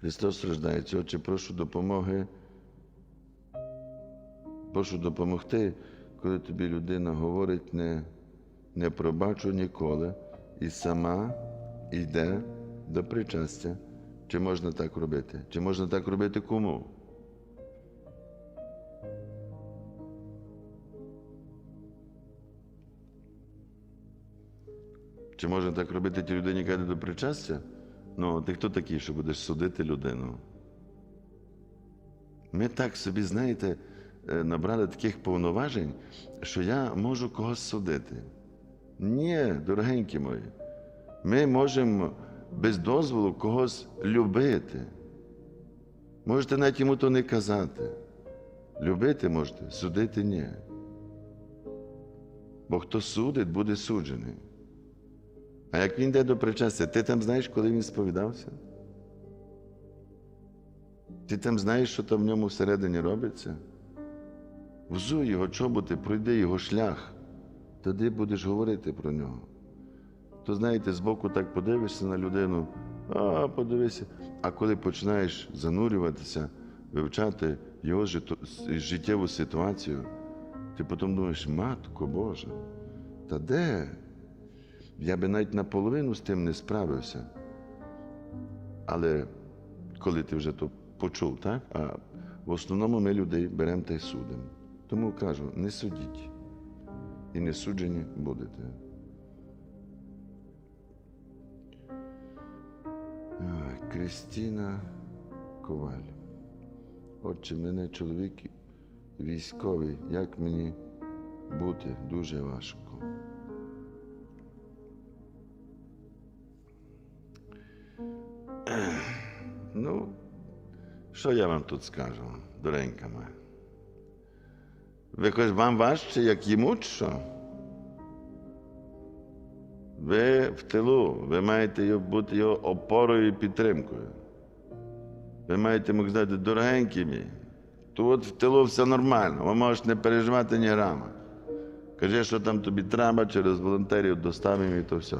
Христос рождається. Отче, прошу допомоги. Прошу допомогти, коли тобі людина говорить не, не пробачу ніколи і сама йде до причастя. Чи можна так робити? Чи можна так робити кому? Чи можна так робити тій людині, яка йде до причастя? Ну, ти хто такий, що будеш судити людину? Ми так собі, знаєте, е, набрали таких повноважень, що я можу когось судити. Ні, дорогенькі мої, ми можемо без дозволу когось любити. Можете навіть йому то не казати. Любити можете, судити ні. Бо хто судить, буде суджений. А як він йде до причастя, ти там знаєш, коли він сповідався? Ти там знаєш, що там в ньому всередині робиться? Взуй його чоботи, пройди його шлях, тоді будеш говорити про нього. То знаєте, збоку так подивишся на людину, а подивися. А коли починаєш занурюватися, вивчати його життєву ситуацію, ти потім думаєш, Матко Божа, та де? Я би навіть наполовину з тим не справився. Але коли ти вже то почув, так? А в основному ми людей беремо та й судимо. Тому кажу, не судіть. І не суджені будете. Ой, Крістіна Коваль. Отче, мене чоловік військовий. Як мені бути дуже важко. Ну, що я вам тут скажу, доренька моя? Ви хоч вам важче, як йому, що? Ви в тилу, ви маєте бути його опорою і підтримкою. Ви маєте йому сказати, дорогенький мій, тут в тилу все нормально, ви можеш не переживати ні грама. Кажи, що там тобі треба, через волонтерів доставимо і то все.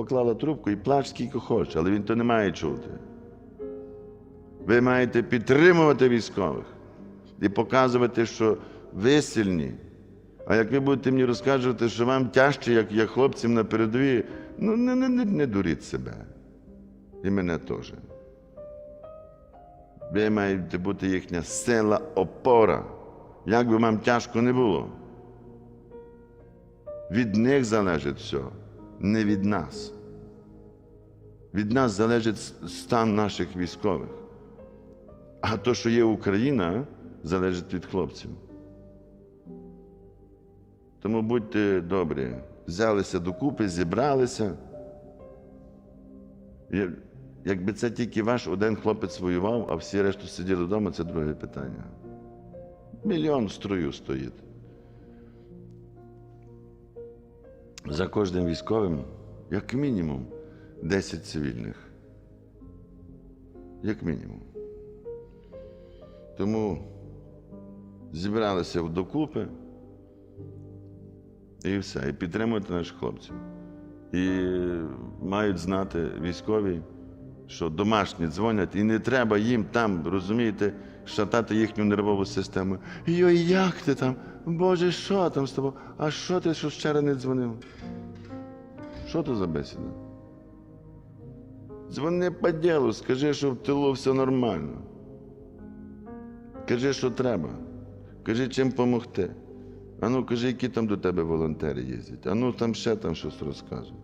Поклала трубку і плач скільки хочеш, але він то не має чути. Ви маєте підтримувати військових і показувати, що ви сильні. А як ви будете мені розказувати, що вам тяжче, як, як хлопцям на передовій, ну не, не, не, не дуріть себе. І мене теж. Ви маєте бути їхня сила, опора. Як би вам тяжко не було. Від них залежить все, не від нас. Від нас залежить стан наших військових. А то, що є Україна, залежить від хлопців. Тому будьте добрі, взялися докупи, зібралися. Якби це тільки ваш один хлопець воював, а всі решту сиділи вдома, це друге питання. Мільйон строю стоїть. За кожним військовим, як мінімум, 10 цивільних. Як мінімум. Тому зібралися докупи і все. І підтримуйте наших хлопців. І мають знати військові, що домашні дзвонять, і не треба їм там, розумієте, шатати їхню нервову систему. Йой, як ти там? Боже, що там з тобою? А що ти що вчора не дзвонив? Що то за бесіда? Дзвони по ділу, скажи, що в тилу все нормально. Кажи, що треба. Кажи, чим допомогти. А ну, кажи, які там до тебе волонтери їздять. А ну там ще там щось розказуй.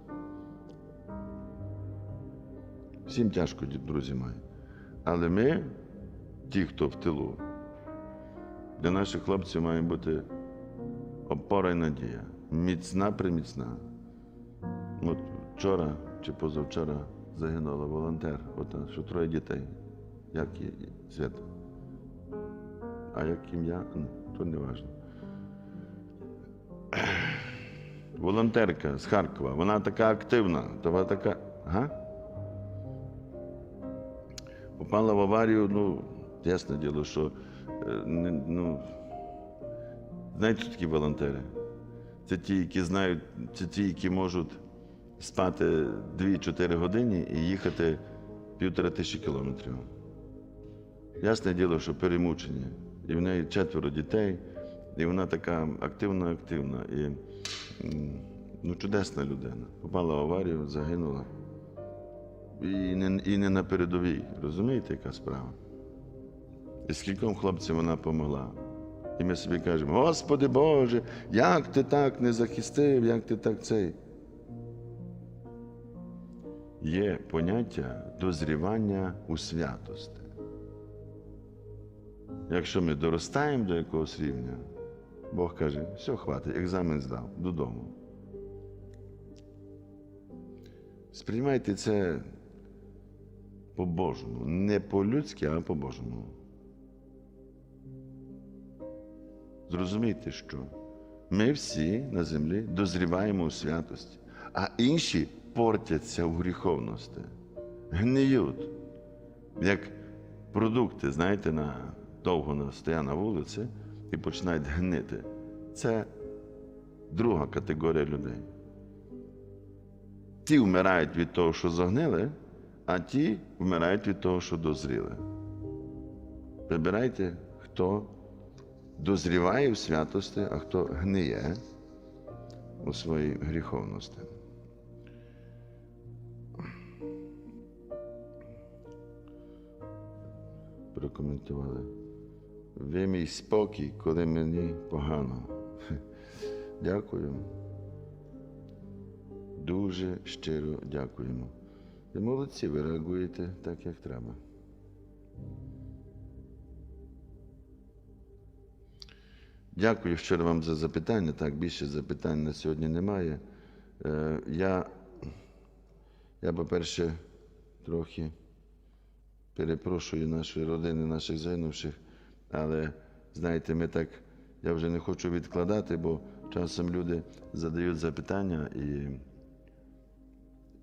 Всім тяжко, друзі мої. Але ми, ті, хто в тилу, для наших хлопців має бути опора і надія. Міцна приміцна. От вчора чи позавчора загинула волонтер, от, що троє дітей. Як є Свята? А як ім'я? Ну, То не важливо. Волонтерка з Харкова, вона така активна, то вона така. Га? Попала в аварію, ну, ясне діло, що е, ну, знаєте, що такі волонтери? Це ті, які знають, це ті, які можуть спати 2-4 години і їхати півтора тисячі кілометрів. Ясне діло, що перемучені. І в неї четверо дітей, і вона така активна-активна. І ну, чудесна людина. Попала в аварію, загинула. І не, і не на передовій. Розумієте, яка справа? І скільком хлопцям вона помогла. І ми собі кажемо: Господи Боже, як ти так не захистив, як ти так цей. Є поняття дозрівання у святості. Якщо ми доростаємо до якогось рівня, Бог каже, все, хватить, екзамен здав додому. Сприймайте це по-божому. Не по-людськи, а по-божому. Зрозумійте, що ми всі на землі дозріваємо у святості, а інші портяться в гріховності, гниють, як продукти, знаєте, на, довго стоять на вулиці і починають гнити. Це друга категорія людей. Ті вмирають від того, що загнили, а ті вмирають від того, що дозріли. Вибирайте, хто дозріває в святості, а хто гниє у своїй гріховності. Прокоментували. Ви мій спокій, коли мені погано. Дякую. Дуже щиро дякуємо. Ви молодці, ви реагуєте так, як треба. Дякую щиро вам за запитання. Так, більше запитань на сьогодні немає. Е, я, я, по-перше, трохи перепрошую нашої родини, наших загинувших, але знаєте, ми так, я вже не хочу відкладати, бо часом люди задають запитання і.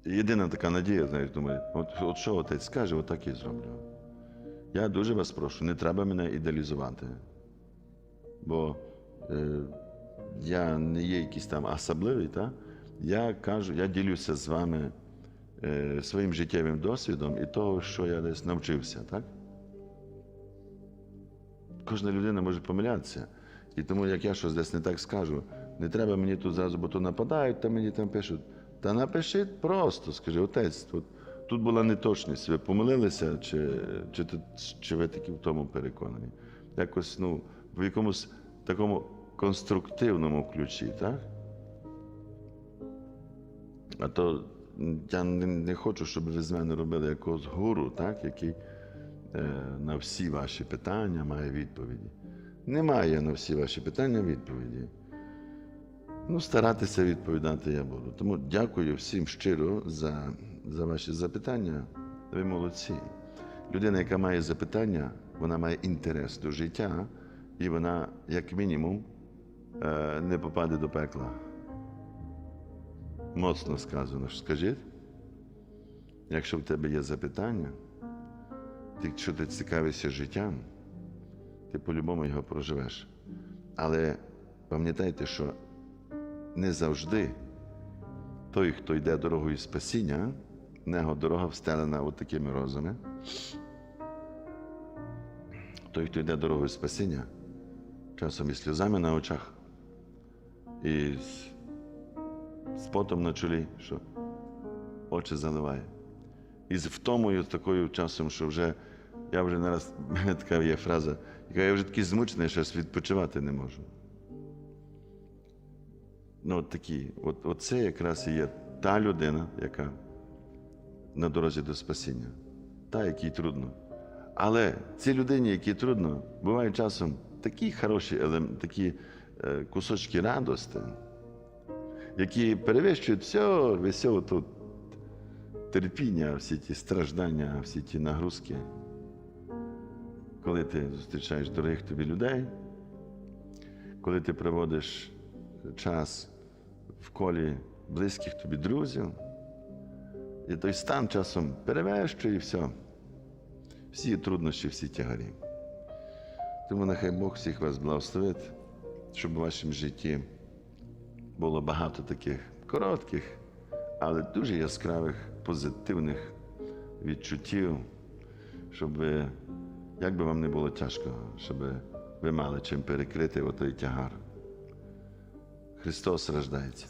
Єдина така надія, знаєш, думаю, от, от що отець скаже, отак і зроблю. Я дуже вас прошу, не треба мене ідеалізувати бо е, я не є якийсь там особливий, та? я кажу, я ділюся з вами е, своїм життєвим досвідом і того, що я десь навчився. Так? Кожна людина може помилятися. І тому, як я щось десь не так скажу, не треба мені тут зразу, бо то нападають, та мені там пишуть. Та напишіть просто, скажи, отець, тут, тут була неточність, ви помилилися, чи, чи, чи ви таки в тому переконані? Якось ну, в якомусь такому конструктивному ключі, так? А то я не, не хочу, щоб ви з мене робили якогось гуру, так, який е, на всі ваші питання має відповіді. Немає на всі ваші питання відповіді. Ну, старатися відповідати я буду. Тому дякую всім щиро за, за ваші запитання. Ви молодці. Людина, яка має запитання, вона має інтерес до життя, і вона, як мінімум, е, не попаде до пекла. Моцно сказано. Скажіть, якщо в тебе є запитання, ти, якщо ти цікавишся життям, ти по-любому його проживеш. Але пам'ятайте, що не завжди той, хто йде дорогою спасіння, нього дорога встелена от такими розами. Той, хто йде дорогою спасіння, часом із сльозами на очах, і з, потом на чолі, що очі заливає. І з втомою такою часом, що вже я вже не раз, мене така є фраза, яка я вже такий змучений, що відпочивати не можу. Ну, от такі, от, от це якраз і є та людина, яка на дорозі до спасіння, та, якій трудно. Але цій людині, якій трудно, бувають часом такі хороші такі е, кусочки радості, які перевищують все, все тут терпіння, всі ті страждання, всі ті нагрузки. Коли ти зустрічаєш дорогих тобі людей, коли ти проводиш час в колі близьких тобі друзів, і той стан часом перевершує і все. Всі труднощі, всі тягарі. Тому нехай Бог всіх вас благословить, щоб у вашому житті було багато таких коротких, але дуже яскравих, позитивних відчуттів, щоб ви Як би вам не було тяжко, щоб ви мали чим перекрити отой тягар. Христос рождається.